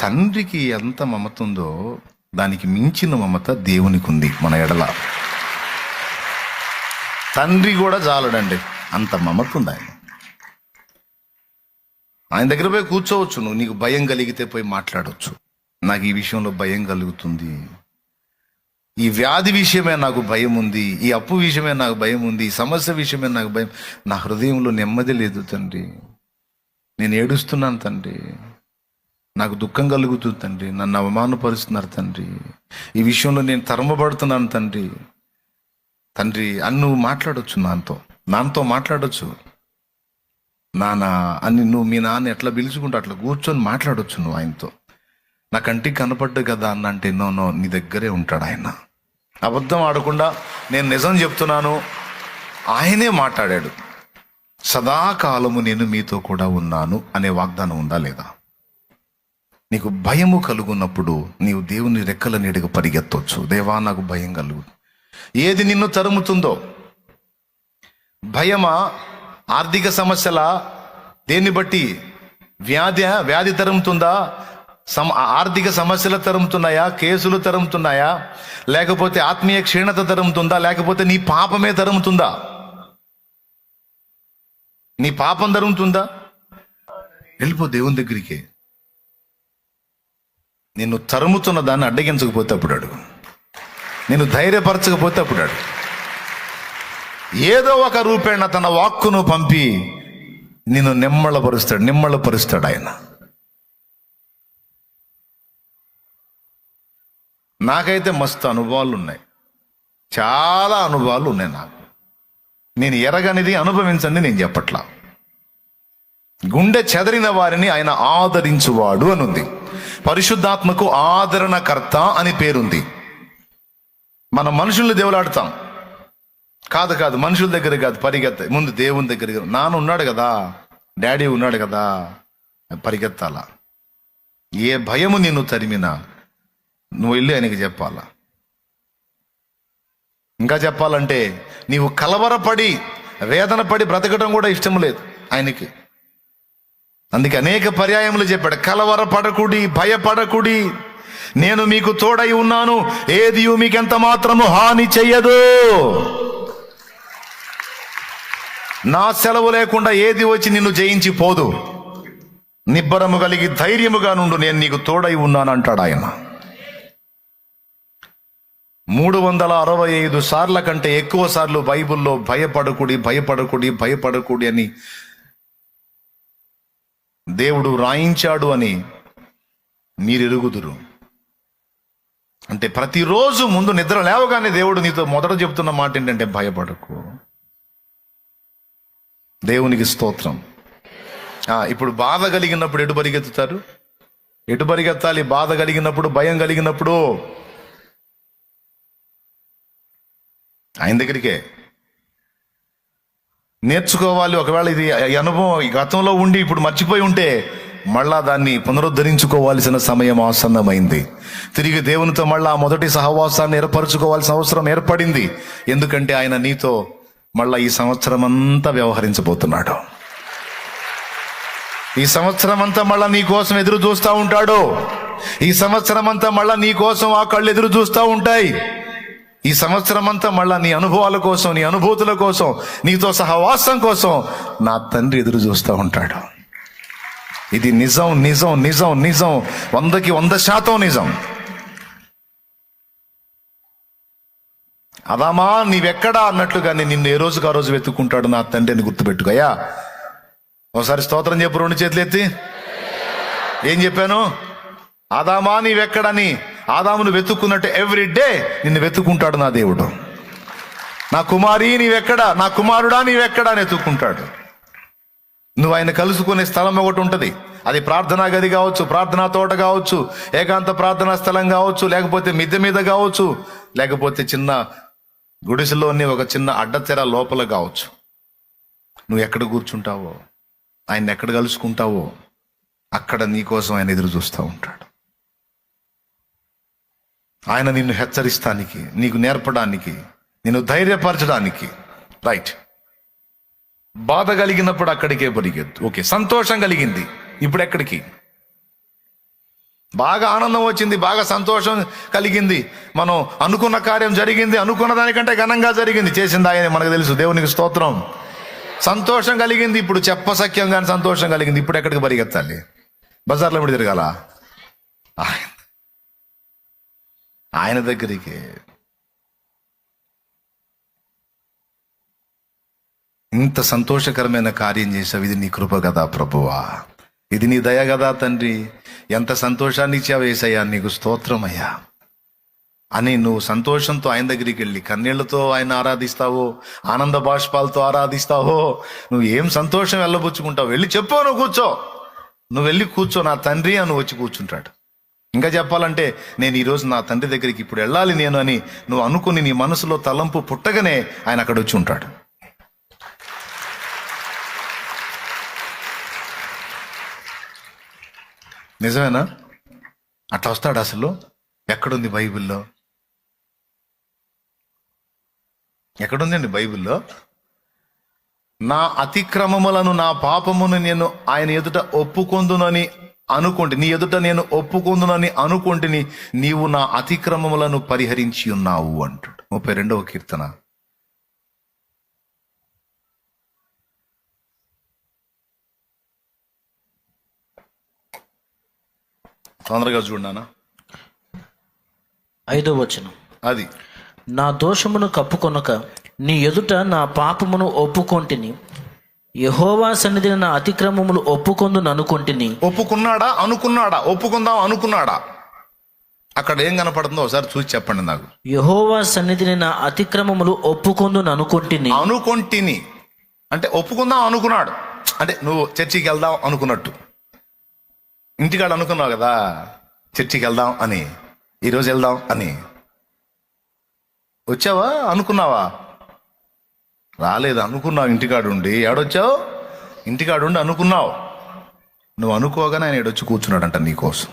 తండ్రికి ఎంత మమత ఉందో దానికి మించిన మమత దేవునికి ఉంది మన ఎడల. తండ్రి కూడా చాలడండి అంత మమత ఉంది ఆయన? ఆయన దగ్గర పోయి కూర్చోవచ్చు. నువ్వు నీకు భయం కలిగితే పోయి మాట్లాడవచ్చు నాకు ఈ విషయంలో భయం కలుగుతుంది. ఈ వ్యాధి విషయమే నాకు భయం ఉంది. ఈ అప్పు విషయమే నాకు భయం ఉంది. ఈ సమస్య విషయమే నాకు భయం. నా హృదయంలో నెమ్మది లేదు తండ్రి. నేను ఏడుస్తున్నాను తండ్రి. నాకు దుఃఖం కలుగుతుంది తండ్రి. నన్ను అవమానపరుస్తున్నారు తండ్రి. ఈ విషయంలో నేను తరమబడుతున్నాను తండ్రి. తండ్రి అని నువ్వు మాట్లాడొచ్చు నాతో. నాన్నతో మాట్లాడొచ్చు. నాన్న అని నువ్వు మీ నాన్న ఎట్లా పిలుచుకుంటా అట్లా కూర్చొని మాట్లాడొచ్చు నువ్వు ఆయనతో. నా కంటికి కనపడ్డు కదా అన్న అంటే నో నో నీ దగ్గరే ఉంటాడు ఆయన. అబద్ధం ఆడకుండా నేను నిజం చెప్తున్నాను. ఆయనే మాట్లాడాడు. సదాకాలము నేను మీతో కూడా ఉన్నాను అనే వాగ్దానం ఉందా లేదా? నీకు భయము కలుగున్నప్పుడు నీవు దేవుని రెక్కల నీడగా పరిగెత్తవచ్చు దేవా నాకు భయం కలుగు. ఏది నిన్ను తరుముతుందో? భయమా? ఆర్థిక సమస్యల? దేన్ని బట్టి? వ్యాధి వ్యాధి తరుముతుందా? సమ ఆర్థిక సమస్యలు తరుముతున్నాయా? కేసులు తరుముతున్నాయా? లేకపోతే ఆత్మీయ క్షీణత తరుముతుందా? లేకపోతే నీ పాపమే తరుముతుందా? నీ పాపం తరుముతుందా? వెళ్ళిపో దేవుని దగ్గరికి. నిన్ను తరుముతున్న దాన్ని అడ్డగించకపోతే అప్పుడు అడుగు. నేను ధైర్యపరచకపోతే అప్పుడు అడుగు. ఏదో ఒక రూపేణ తన వాక్కును పంపి నిన్ను నిమ్మళపరుస్తాడు నిమ్మళపరుస్తాడు ఆయన. నాకైతే మస్తు అనుభవాలు ఉన్నాయి చాలా అనుభవాలు ఉన్నాయి నాకు. నేను ఎరగనిది అనుభవించండి నేను చెప్పట్లా. గుండె చెదరిన వారిని ఆయన ఆదరించువాడు అని ఉంది పరిశుద్ధాత్మకు ఆదరణకర్త అని పేరుంది. మన మనుషుల్ని దేవులాడతాం. కాదు కాదు మనుషుల దగ్గర కాదు పరిగెత్త ముందు దేవుని దగ్గర నాన్న ఉన్నాడు కదా డాడీ ఉన్నాడు కదా పరిగెత్తాలా. ఏ భయము నిన్ను తరిమినా నువ్వు వెళ్ళి ఆయనకి చెప్పాలా? ఇంకా చెప్పాలంటే నీవు కలవరపడి వేదన పడి బ్రతకడం కూడా ఇష్టం లేదు ఆయనకి. అందుకే అనేక పర్యాయములు చెప్పాడు. కలవరపడకుడి భయపడకుడి. నేను మీకు తోడై ఉన్నాను. ఏది మీకు ఎంత మాత్రము హాని చెయ్యదు. నా సెలవు లేకుండా ఏది వచ్చి నిన్ను జయించి పోదు. నిబ్బరము కలిగి ధైర్యముగా నుండు నేను నీకు తోడై ఉన్నాను అంటాడు ఆయన. మూడు వందల అరవై ఐదు సార్ల కంటే ఎక్కువ సార్లు బైబిల్లో భయపడకుడి భయపడకుడి భయపడకుడి అని దేవుడు రాయించాడు అని మీరు ఎరుగుదురు అంటే ప్రతిరోజు ముందు నిద్ర లేవగానే దేవుడు నీతో మొదట చెప్తున్న మాట ఏంటంటే భయపడకు. దేవునికి స్తోత్రం. ఆ, ఇప్పుడు బాధ కలిగినప్పుడు ఎటు పరిగెత్తుతారు? ఎటు పరిగెత్తాలి? బాధ కలిగినప్పుడు భయం కలిగినప్పుడు? ఆయన దగ్గరికే. నేర్చుకోవాలి. ఒకవేళ ఇది అనుభవం ఈ గతంలో ఉండి ఇప్పుడు మర్చిపోయి ఉంటే మళ్ళా దాన్ని పునరుద్ధరించుకోవాల్సిన సమయం ఆసన్నమైంది. తిరిగి దేవునితో మళ్ళా ఆ మొదటి సహవాసాన్ని ఏర్పరచుకోవాల్సిన అవసరం ఏర్పడింది. ఎందుకంటే ఆయన నీతో మళ్ళా ఈ సంవత్సరం అంతా వ్యవహరించబోతున్నాడు. ఈ సంవత్సరం అంతా మళ్ళా నీ కోసం ఎదురు చూస్తూ ఉంటాడు. ఈ సంవత్సరం అంతా మళ్ళా నీ కోసం ఆ కళ్ళు ఎదురు చూస్తూ ఉంటాయి. ఈ సంవత్సరం అంతా మళ్ళా నీ అనుభవాల కోసం నీ అనుభూతుల కోసం నీతో సహవాసం కోసం నా తండ్రి ఎదురు చూస్తూ ఉంటాడు. ఇది నిజం నిజం నిజం నిజం. వందకి వంద శాతం నిజం. అదామా నీవెక్కడా అన్నట్లుగానే నిన్ను ఏ రోజుకు ఆ రోజు వెతుక్కుంటాడు నా తండ్రి అని గుర్తుపెట్టుకయ్యా ఒకసారి స్తోత్రం చెప్పు రెండు చేతులు ఎత్తి. ఏం చెప్పాను? అదామా నీవెక్కడని? ఆదామును వెతుక్కున్నట్టు ఎవ్రీ డే నిన్ను వెతుక్కుంటాడు నా దేవుడు. నా కుమారి నీవెక్కడా? నా కుమారుడా నీవెక్కడా అని వెతుక్కుంటాడు. నువ్వు ఆయన కలుసుకునే స్థలం ఒకటి ఉంటుంది. అది ప్రార్థనా గది కావచ్చు ప్రార్థనా తోట కావచ్చు ఏకాంత ప్రార్థనా స్థలం కావచ్చు లేకపోతే మిద్దె మీద కావచ్చు లేకపోతే చిన్న గుడిసెలోని ఒక చిన్న అడ్డతెర లోపల కావచ్చు. నువ్వు ఎక్కడ కూర్చుంటావో ఆయన ఎక్కడ కలుసుకుంటావో అక్కడ నీకోసం ఆయన ఎదురు చూస్తూ ఉంటాడు. ఆయన నిన్ను హెచ్చరిస్తానికి నీకు నేర్పడానికి నిన్ను ధైర్యపరచడానికి. రైట్ బాధ కలిగినప్పుడు అక్కడికే పరిగెత్తు. ఓకే సంతోషం కలిగింది. ఇప్పుడు ఎక్కడికి? బాగా ఆనందం వచ్చింది బాగా సంతోషం కలిగింది. మనం అనుకున్న కార్యం జరిగింది అనుకున్న దానికంటే ఘనంగా జరిగింది. చేసింది ఆయన మనకు తెలుసు. దేవునికి స్తోత్రం. సంతోషం కలిగింది ఇప్పుడు చెప్పసఖ్యం కానీ సంతోషం కలిగింది. ఇప్పుడు ఎక్కడికి పరిగెత్తాలి? బజార్లో ఇప్పుడు తిరగాల? ఆయన ఆయన దగ్గరికి. ఇంత సంతోషకరమైన కార్యం చేసావు ఇది నీ కృప కదా ప్రభువా. ఇది నీ దయ కదా తండ్రి. ఎంత సంతోషాన్ని ఇచ్చావు వేసయ్యా నీకు స్తోత్రమయ్యా. అని నువ్వు సంతోషంతో ఆయన దగ్గరికి వెళ్ళి కన్నీళ్ళతో ఆయన ఆరాధిస్తావో ఆనంద బాష్పాలతో ఆరాధిస్తావో నువ్వు ఏం సంతోషం వెళ్ళబుచ్చుకుంటావు? వెళ్ళి చెప్పు నువ్వు కూర్చో. నువ్వు వెళ్ళి కూర్చో. నా తండ్రి అని వచ్చి కూర్చుంటాడు. ఇంకా చెప్పాలంటే నేను ఈరోజు నా తండ్రి దగ్గరికి ఇప్పుడు వెళ్ళాలి నేను అని నువ్వు అనుకుని నీ మనసులో తలంపు పుట్టగానే ఆయన అక్కడ వచ్చి ఉంటాడు. నిజమేనా? అట్లా వస్తాడు అసలు? ఎక్కడుంది బైబిల్లో? ఎక్కడుందండి బైబిల్లో? నా అతిక్రమములను నా పాపమును నేను ఆయన ఎదుట ఒప్పుకొందునని అనుకోండి నీ ఎదుట నేను ఒప్పుకొందునని అనుకుంటుని నీవు నా అతిక్రమములను పరిహరించి ఉన్నావు అంటాడు. ముప్పై రెండవ కీర్తన. తొందరగా చూడనా ఐదో వచనం. అది. నా దోషమును కప్పుకొనక నీ ఎదుట నా పాపమును ఒప్పుకొంటిని యహోవా సన్నిధిని నా అతిక్రమములు ఒప్పుకొందు అనుకొంటిని. ఒప్పుకున్నాడా? అనుకున్నాడా? ఒప్పుకుందాం అనుకున్నాడా? అక్కడ ఏం కనపడుతుందో ఒకసారి చూసి చెప్పండి నాకు. యహోవా సన్నిధిని నా అతిక్రమములు ఒప్పుకొందు అనుకొంటిని. అనుకొంటిని. అంటే ఒప్పుకుందాం అనుకున్నాడు. అంటే నువ్వు చర్చికి వెళ్దాం అనుకున్నట్టు. ఇంటికాడ అనుకున్నావు కదా చర్చికి వెళ్దాం అని ఈరోజు వెళ్దాం అని. వచ్చావా? అనుకున్నావా? రాలేదు అనుకున్నావు ఇంటికాడు ఉండి ఏడొచ్చావు? ఇంటికాడు ఉండి అనుకున్నావు. నువ్వు అనుకోగానే ఆయన ఏడొచ్చి కూర్చున్నాడంట నీకోసం.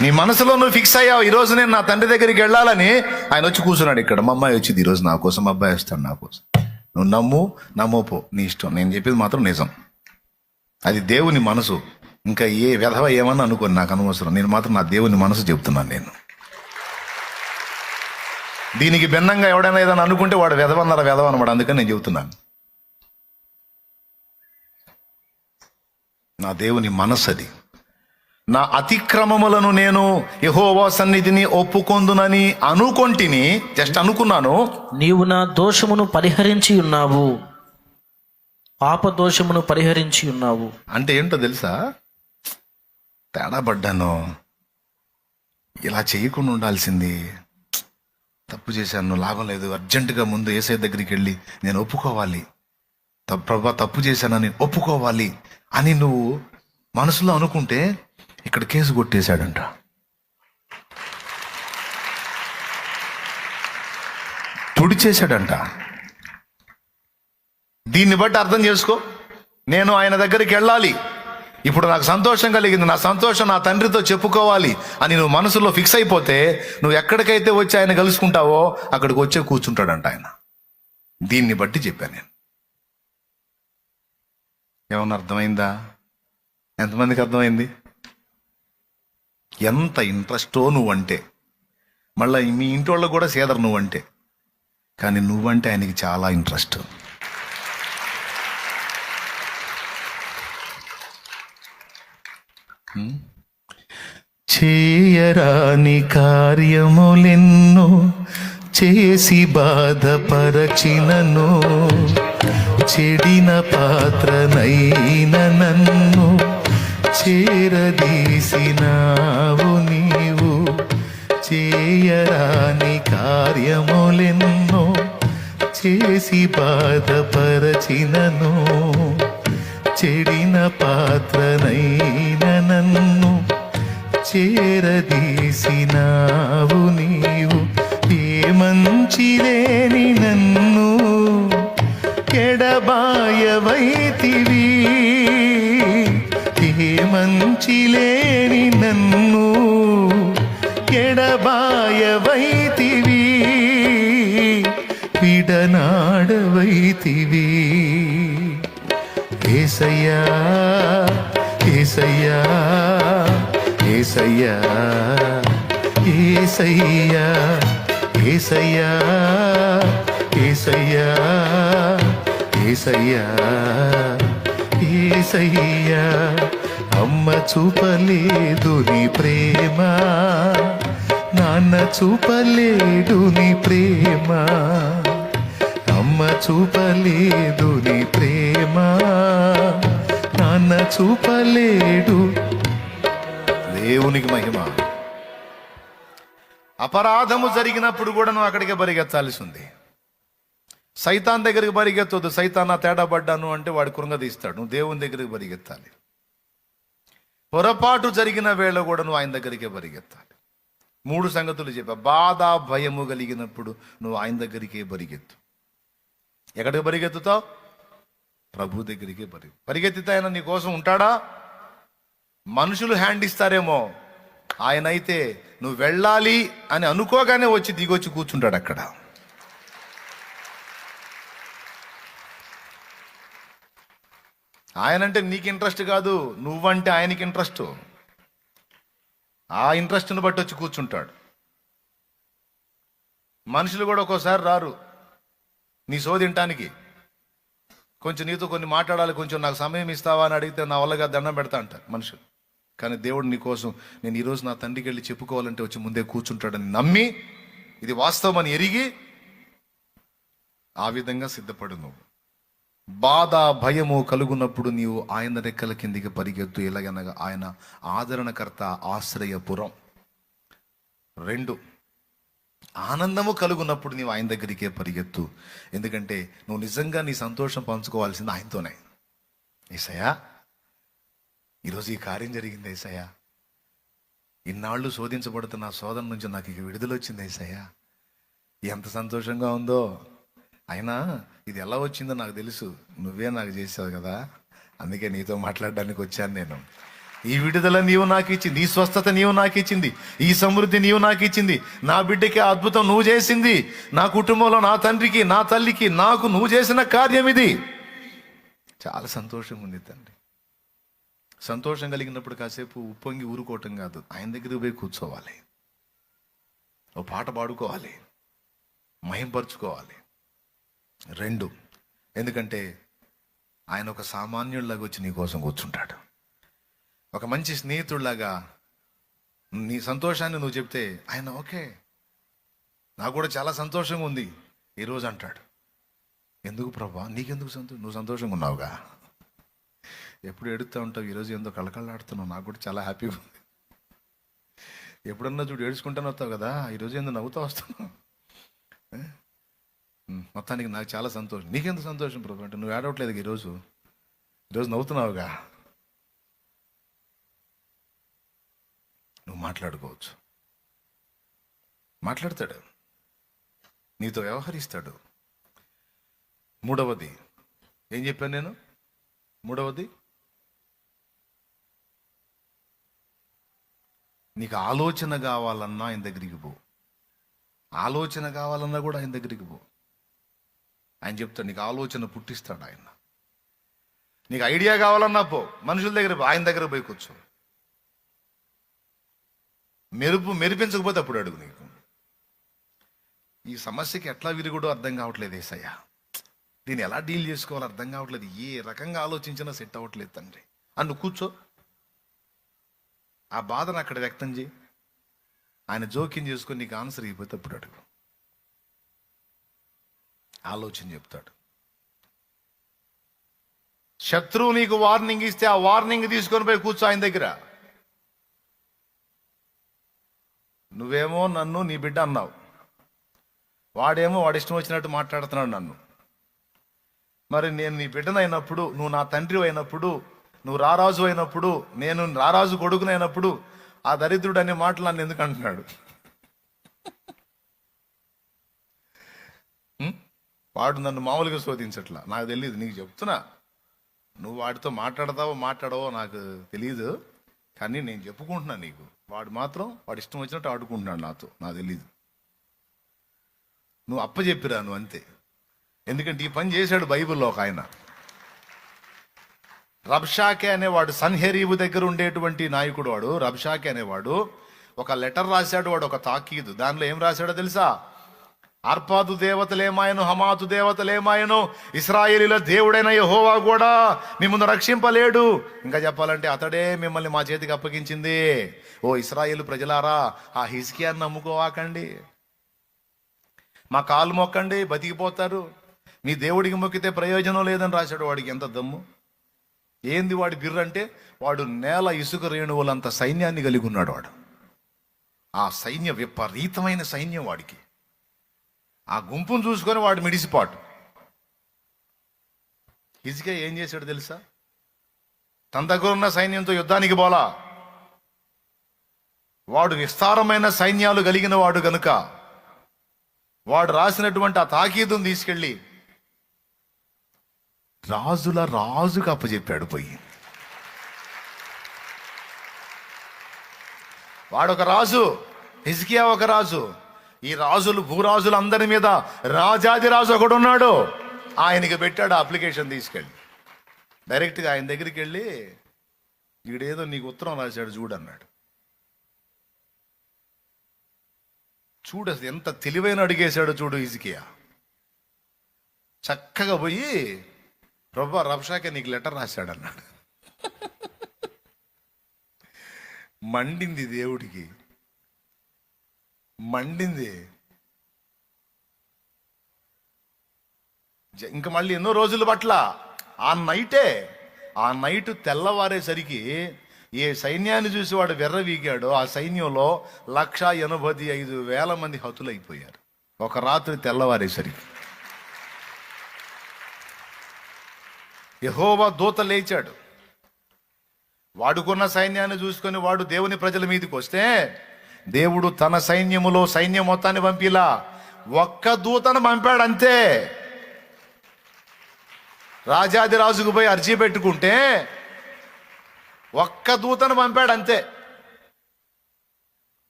నీ మనసులో నువ్వు ఫిక్స్ అయ్యావు ఈరోజు నేను నా తండ్రి దగ్గరికి వెళ్ళాలని. ఆయన వచ్చి కూర్చున్నాడు ఇక్కడ. మా అమ్మాయి వచ్చింది ఈరోజు నా కోసం మా అబ్బాయి వస్తాడు నా కోసం. నువ్వు నమ్ము నమ్మోపో నీ ఇష్టం. నేను చెప్పేది మాత్రం నిజం. అది దేవుని మనసు. ఇంకా ఏ వెధవ ఏమన్నా అనుకోని నాకు అనవసరం. నేను మాత్రం నా దేవుని మనసు చెప్తున్నాను నేను. దీనికి భిన్నంగా ఎవడైనా ఏదైనా అనుకుంటే వాడు వెధవన్నర వెధవ అనమాట అందుకని నేను చెబుతున్నాను. నా దేవుని మనసు అది నా అతిక్రమములను నేను యహోవా సన్నిధిని ఒప్పుకొందునని అనుకొంటిని జస్ట్ అనుకున్నాను. నీవు నా దోషమును పరిహరించి ఉన్నావు. పాప దోషమును పరిహరించి ఉన్నావు. అంటే ఏంటో తెలుసా? తేడా పడ్డాను ఇలా చేయకుండా ఉండాల్సింది. తప్పు చేశాను లాభం లేదు. అర్జెంటుగా ముందు ఏసై దగ్గరికి వెళ్ళి నేను ఒప్పుకోవాలి. ప్రభా తప్పు చేశానని ఒప్పుకోవాలి అని నువ్వు మనసులో అనుకుంటే ఇక్కడ కేసు కొట్టేశాడంట. తుడిచేశాడంట. దీన్ని బట్టి అర్థం చేసుకో. నేను ఆయన దగ్గరికి వెళ్ళాలి. ఇప్పుడు నాకు సంతోషం కలిగింది నా సంతోషం నా తండ్రితో చెప్పుకోవాలి అని నువ్వు మనసులో ఫిక్స్ అయిపోతే నువ్వు ఎక్కడికైతే వచ్చి ఆయన కలుసుకుంటావో అక్కడికి వచ్చే కూర్చుంటాడంట ఆయన. దీన్ని బట్టి చెప్పాను నేను. ఏమన్నా అర్థమైందా? ఎంతమందికి అర్థమైంది? ఎంత ఇంట్రెస్టో నువ్వంటే. మళ్ళీ మీ ఇంటి వాళ్ళకు కూడా సేదరు నువ్వంటే. కానీ నువ్వంటే ఆయనకి చాలా ఇంట్రెస్ట్. చేయరాని కార్యములెన్నో చేసి బాధపరచినను చెడిన పాత్రనైన నన్ను చేరదీసినావు నీవు. చేయరాని కార్యములెన్నో చేసి బాధపరచినను చెడిన పాత్ర ఏసయ్యా ఏసయ్యా ఏసయ్యా ఏసయ్యా ఏసయ్యా అమ్మ చూపలేదు నీ ప్రేమ నాన్న చూపలేడు నీ ప్రేమ అమ్మ చూపలేదు నీ ప్రేమ నాన్న చూపలేడు దేవునికి మహిమ. అపరాధము జరిగినప్పుడు కూడా నువ్వు అక్కడికే పరిగెత్తాల్సి ఉంది సైతాన్ దగ్గరికి పరిగెత్తొద్దు. సైతాన్ తేడా పడ్డాను అంటే వాడు కృంగదీస్తాడు నువ్వు దేవుని దగ్గరికి పరిగెత్తాలి. పొరపాటు జరిగిన వేళ కూడా నువ్వు ఆయన దగ్గరికే పరిగెత్తాలి. మూడు సంగతులు చెప్పా. బాధ భయము కలిగినప్పుడు నువ్వు ఆయన దగ్గరికే పరిగెత్తు. ఎక్కడికి పరిగెత్తుతావు? ప్రభు దగ్గరికే పరిగె పరిగెత్తితే ఆయన నీ కోసం ఉంటాడా? మనుషులు హ్యాండ్ ఇస్తారేమో. ఆయన అయితే నువ్వు వెళ్ళాలి అని అనుకోగానే వచ్చి దిగొచ్చి కూర్చుంటాడు అక్కడ. ఆయనంటే నీకు ఇంట్రెస్ట్ కాదు నువ్వంటే ఆయనకి ఇంట్రెస్ట్. ఆ ఇంట్రెస్ట్ని బట్టి వచ్చి కూర్చుంటాడు. మనుషులు కూడా ఒక్కోసారి రారు నీ సోదింటానికి కొంచెం నీతో కొన్ని మాట్లాడాలి కొంచెం నాకు సమయం ఇస్తావా అని అడిగితే నా వల్లగా దండం పెడతా అంటారు మనుషులు. కానీ దేవుడు నీకోసం నేను ఈరోజు నా తండ్రికి వెళ్ళి చెప్పుకోవాలంటే వచ్చి ముందే కూర్చుంటాడని నమ్మి ఇది వాస్తవం అని ఎరిగి ఆ విధంగా సిద్ధపడు నువ్వు. బాధ భయము కలుగునప్పుడు నీవు ఆయన రెక్కల కిందికి పరిగెత్తు. ఎలాగనగా ఆయన ఆదరణకర్త ఆశ్రయపురం. రెండు ఆనందము కలుగునప్పుడు నీవు ఆయన దగ్గరికే పరిగెత్తు. ఎందుకంటే నువ్వు నిజంగా నీ సంతోషం పంచుకోవాల్సింది ఆయనతోనే. ఏసయ్యా ఈరోజు ఈ కార్యం జరిగింది ఏసయ్యా. ఇన్నాళ్ళు శోధించబడుతున్న శోధన నుంచి నాకు ఇక విడుదల వచ్చింది ఏసయ్యా. ఎంత సంతోషంగా ఉందో. అయినా ఇది ఎలా వచ్చిందో నాకు తెలుసు. నువ్వే నాకు చేసావు కదా. అందుకే నీతో మాట్లాడడానికి వచ్చాను నేను. ఈ విడుదల నీవు నాకు ఇచ్చింది ఈ స్వస్థత నీవు నాకు ఇచ్చింది ఈ సమృద్ధి నీవు నాకు ఇచ్చింది. నా బిడ్డకి అద్భుతం నువ్వు చేసింది. నా కుటుంబంలో నా తండ్రికి నా తల్లికి నాకు నువ్వు చేసిన కార్యం ఇది. చాలా సంతోషంగా ఉంది తండ్రి. సంతోషం కలిగినప్పుడు కాసేపు ఉప్పొంగి ఊరుకోవటం కాదు. ఆయన దగ్గరికి పోయి కూర్చోవాలి. ఓ పాట పాడుకోవాలి. మహింపరుచుకోవాలి రెండు ఎందుకంటే ఆయన ఒక సామాన్యుడిలాగా వచ్చి నీ కోసం కూర్చుంటాడు. ఒక మంచి స్నేహితుడిలాగా నీ సంతోషాన్ని నువ్వు చెప్తే ఆయన ఓకే. నాకు కూడా చాలా సంతోషంగా ఉంది. ఈరోజు అంటాడు. ఎందుకు ప్రభా? నీకెందుకు సంతోషం నువ్వు సంతోషంగా ఉన్నావుగా? ఎప్పుడు ఎడుతూ ఉంటావు? ఈరోజు ఎందుకు కళకళలాడుతున్నావు. నాకు కూడా చాలా హ్యాపీగా ఉంది. ఎప్పుడన్నా చూడు ఏడుచుకుంటాను వస్తావు కదా? ఈరోజు ఎందుకు నవ్వుతూ వస్తున్నావు. మొత్తానికి నాకు చాలా సంతోషం. నీకెంత సంతోషం ప్రభు? అంటే నువ్వు ఏడవట్లేదు ఈరోజు ఈరోజు నవ్వుతున్నావుగా. నువ్వు మాట్లాడుకోవచ్చు. మాట్లాడతాడు. నీతో వ్యవహరిస్తాడు. మూడవది. ఏం చెప్పాను నేను? మూడవది? నీకు ఆలోచన కావాలన్నా ఆయన దగ్గరికి పో. ఆలోచన కావాలన్నా కూడా ఆయన దగ్గరికి పో. ఆయన చెప్తాడు నీకు ఆలోచన పుట్టిస్తాడు ఆయన. నీకు ఐడియా కావాలన్నా పో. మనుషుల దగ్గర పో, ఆయన దగ్గర పోయి కూర్చో. మెరుపు మెరిపించకపోతే అప్పుడు అడుగు నీకు. ఈ సమస్యకి ఎట్లా విరుగుడో అర్థం కావట్లేదు ఏసయ్యా. దీన్ని ఎలా డీల్ చేసుకోవాలో అర్థం కావట్లేదు. ఏ రకంగా ఆలోచించినా సెట్ అవ్వట్లేదు తండ్రి. అన్ను కూర్చో. ఆ బాధను అక్కడ వ్యక్తం చేయి. ఆయన జోక్యం చేసుకొని నీకు ఆన్సర్ ఇవ్వకపోతే అప్పుడు అడుగు. ఆలోచన చెప్తాడు. శత్రువు నీకు వార్నింగ్ ఇస్తే ఆ వార్నింగ్ తీసుకొని పోయి కూర్చో ఆయన దగ్గర. నువ్వేమో నన్ను నీ బిడ్డ అన్నావు. వాడేమో వాడి ఇష్టం వచ్చినట్టు మాట్లాడుతున్నాడు నన్ను. మరి నేను నీ బిడ్డనైనప్పుడు నువ్వు నా తండ్రి అయినప్పుడు నువ్వు రారాజు అయినప్పుడు నేను రారాజు కొడుకునైనప్పుడు ఆ దరిద్రుడు అనే మాటలు నన్ను ఎందుకు అంటున్నాడు? వాడు నన్ను మామూలుగా శోధించట్లా. నాకు తెలియదు నీకు చెప్తున్నా. నువ్వు వాడితో మాట్లాడతావో మాట్లాడవో నాకు తెలియదు కానీ నేను చెప్పుకుంటున్నా నీకు. వాడు మాత్రం వాడు ఇష్టం వచ్చినట్టు ఆడుకుంటున్నాడు నాతో. నాకు తెలియదు నువ్వు అప్పచెప్పిరా నువ్వు అంతే. ఎందుకంటే ఈ పని చేశాడు బైబిల్లో ఒక ఆయన. రబ్షాకే అనేవాడు సన్హెరీవు దగ్గర ఉండేటువంటి నాయకుడు వాడు రబ్షాకే అనేవాడు. ఒక లెటర్ రాశాడు వాడు ఒక తాకీదు. దానిలో ఏం రాశాడో తెలుసా? అర్పాదు దేవతలేమాయను హమాతు దేవతలేమాయను ఇస్రాయేలీల దేవుడైన యహోవా కూడా మిమ్మల్ని రక్షింపలేడు. ఇంకా చెప్పాలంటే అతడే మిమ్మల్ని మా చేతికి అప్పగించింది. ఓ ఇస్రాయేల్ ప్రజలారా ఆ హిజ్కియాన్ని నమ్ముకోవాకండి. మా కాలు మొక్కండి బతికిపోతారు. మీ దేవుడికి మొక్కితే ప్రయోజనం లేదని రాశాడు వాడికి ఎంత దమ్ము? ఏంది వాడి బిర్రంటే? వాడు నేల ఇసుక రేణువులంత సైన్యాన్ని కలిగి ఉన్నాడు వాడు. ఆ సైన్య విపరీతమైన సైన్యం వాడికి. ఆ గుంపును చూసుకొని వాడు మిడిసిపాటు. హిజ్కియా ఏం చేశాడు తెలుసా? తన దగ్గర ఉన్న సైన్యంతో యుద్ధానికి పోలా వాడు విస్తారమైన సైన్యాలు కలిగిన వాడు గనుక వాడు రాసినటువంటి ఆ తాకీదును తీసుకెళ్ళి రాజుల రాజుకు అప్పచెప్పాడు పోయి వాడొక రాజు హిజ్కియా ఒక రాజు. ఈ రాజులు భూరాజులు అందరి మీద రాజాది రాజు ఒకడు ఉన్నాడు. ఆయనకి పెట్టాడు అప్లికేషన్ తీసుకెళ్ళి. డైరెక్ట్గా ఆయన దగ్గరికి వెళ్ళి ఈడేదో నీకు ఉత్తరం రాశాడు చూడన్నాడు చూడు ఎంత తెలివైన అడిగేశాడో చూడు హిజ్కియా. చక్కగా పోయి ప్రభా రబ్షాకే నీకు లెటర్ రాశాడన్నాడు. మండింది దేవుడికి. మండింది. ఇంకా ఇంక మళ్ళీ ఎన్నో రోజుల పట్ల ఆ నైటే ఆ నైట్ తెల్లవారేసరికి ఏ సైన్యాన్ని చూసి వాడు వెర్రవీగాడో ఆ సైన్యంలో లక్ష ఎనభై ఐదు వేల మంది హతులైపోయారు. ఒక రాత్రి తెల్లవారేసరికి. యహోవా దూత లేచాడు. వాడుకున్న సైన్యాన్ని చూసుకొని వాడు దేవుని ప్రజల మీదకి వస్తే దేవుడు తన సైన్యములో సైన్యం మొత్తాన్ని పంపిలా. ఒక్క దూతను పంపాడు అంతే రాజాది రాజుకు పోయి అర్జీ పెట్టుకుంటే ఒక్క దూతను పంపాడు అంతే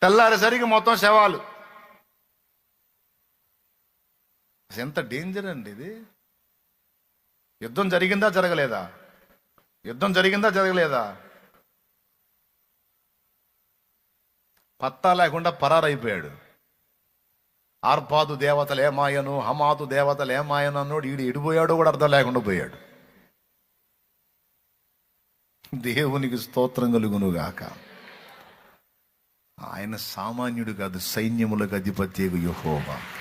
తెల్లారేసరికి మొత్తం శవాలు. ఎంత డేంజర్ అండి ఇది. యుద్ధం జరిగిందా జరగలేదా? యుద్ధం జరిగిందా జరగలేదా? పత్తా లేకుండా పరారైపోయాడు. ఆర్పాదు దేవతలు ఏమాయను హమాతు దేవతలు ఏమాయను అన్నోడు ఈడు ఇడిపోయాడు కూడా అర్థం లేకుండా పోయాడు. దేవునికి స్తోత్రం కలుగును గాక ఆయన సామాన్యుడు కాదు సైన్యములకు అధిపత్యకు యహోవా.